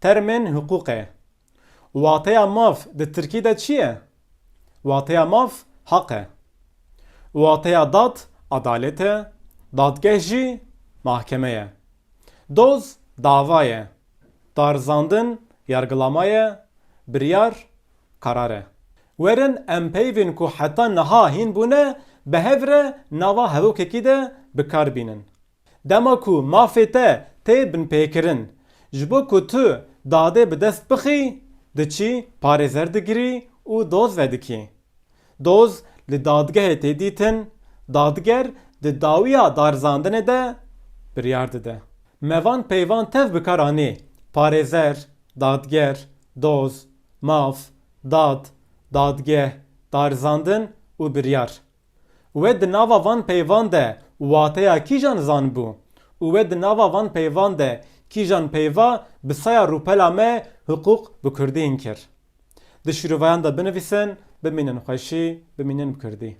termên hukukê. Wateya mav di Tirkî de çi ye? Wateya mav haq e. Wateya dad adalet e, dadgeh jî mahkeme ye. Doz dava ye. Darzandin yargılama ye, biryar karar e. Werin em peyvên ku heta niha hîn bûne bi hev re nava hevokekî de bikar bînin. Dema ku mafê te tê binpêkirin ji bo ku tu dadê bi dest bixî diçî parêzer digirî û doz vedikî. Doz li dadgehê tê dîtin, dadger di dawiya darzandinê de biryar dide. Mevan peyvan tev bikar anî parêzer, dadger, doz, mav, dad, dadgeh, darzandin û biryar. We di nava van peyvan de wateya kîjan zanbû û we di nava van peyvan de kîjan peyva bi saya rûpela me hukuk bi Kurdî kir. Di şîrovayan de binivîsin, bimînin xweşî, bimînin bi Kurdî.